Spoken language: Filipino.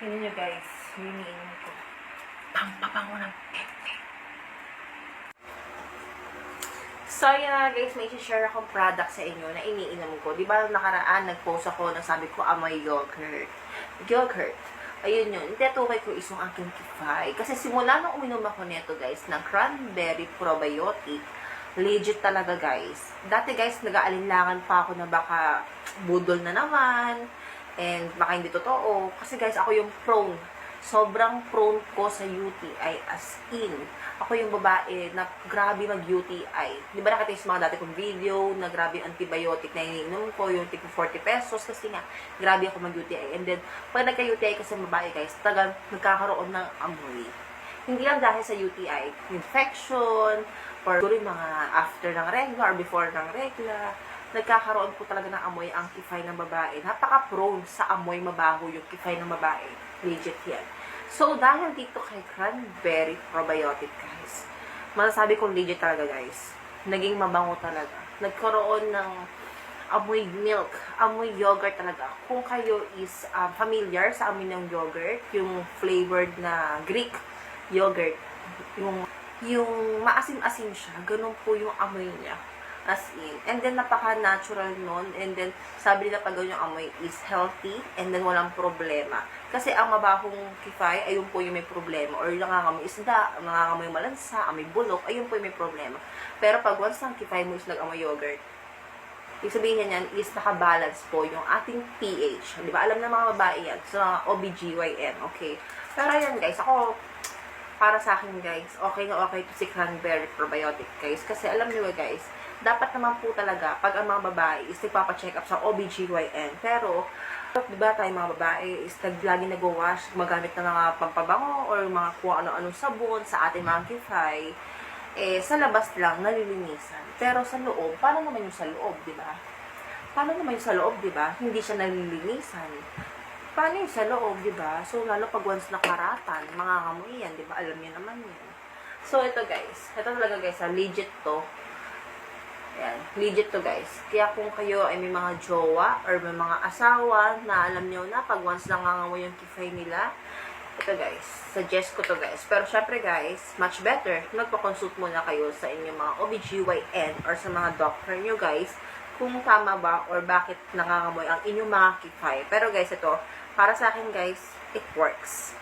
Tingnan nyo guys, hinihinom ko. Pampapango ng pepe. So, yun na guys, may share akong product sa inyo na iniinom ko. Di ba nakaraan, nag-post ako na sabi ko, amoy yogurt. Yogurt. Ayun yun. Itetukay ko isang aking kifay. Kasi simula nung uminom ako nito guys, ng cranberry probiotic, legit talaga guys. Dati guys, nag-aalinlangan pa ako na baka budol na naman, and baka hindi totoo. Kasi guys, ako yung prone. Sobrang prone ko sa UTI as in. Ako yung babae na grabe mag-UTI. Di ba nakita sa mga dati kong video na grabe antibiotic na iniinom ko, yung tipo 40 pesos kasi nga, grabe ako mag-UTI. And then, pag nagka-UTI kasi babae guys, tagang nagkakaroon ng amoy. Hindi lang dahil sa UTI, infection, or siguro mga after ng regla or before ng regla, nagkakaroon po talaga ng amoy ang kifay ng babae. Napaka-prone sa amoy mabaho yung kifay ng babae. Legit yan. So, dahil dito kay cranberry probiotic, guys, masasabi kong legit talaga, guys. Naging mabango talaga. Nagkaroon ng amoy milk, amoy yogurt talaga. Kung kayo is um, familiar sa amoy ng yogurt, yung flavored na Greek yogurt, yung yung maasim-asim siya, ganun po yung amoy niya. As in. And then, napaka-natural nun. And then, sabi nila pag yung amoy is healthy and then walang problema. Kasi ang mabahong kifay, ayun po yung may problema. Or nangangamoy isda, nangangamoy malansa, amoy bulok, ayun po yung may problema. Pero pag once ang kifay mo is nag-amoy yogurt, Ibig sabihin niyan is nakabalance po yung ating pH. Di ba? Alam na mga babae yan. Sa mga OBGYN. Okay. Pero yan guys, ako, para sa akin guys, okay na okay to si cranberry probiotic guys. Kasi alam niyo guys, dapat naman po talaga, pag ang mga babae is nagpapacheck up sa OBGYN. Pero, di ba tayo mga babae is nag, lagi nag-wash, gumagamit ng mga pampabango or mga kung ano-anong sabon sa ating mga kifay eh, sa labas lang, nalilinisan. Pero sa loob, paano naman yung sa loob, di ba? Paano naman yung sa loob, di ba? Hindi siya nalilinisan. Paano yung sa loob, di ba? So, lalo pag once nakaratan, mga kamoy yan, di ba? Alam niyo naman yan. So, ito guys. Ito talaga guys, ha? legit to. Ayan, legit to guys. Kaya kung kayo ay may mga jowa or may mga asawa na alam niyo na pag once nangangamoy yung kifay nila, ito guys, suggest ko to guys. Pero syempre guys, much better, magpa-consult muna kayo sa inyong mga OBGYN or sa mga doctor nyo guys, kung tama ba or bakit nangangamoy ang inyong mga kifay. Pero guys, ito, para sa akin guys, it works.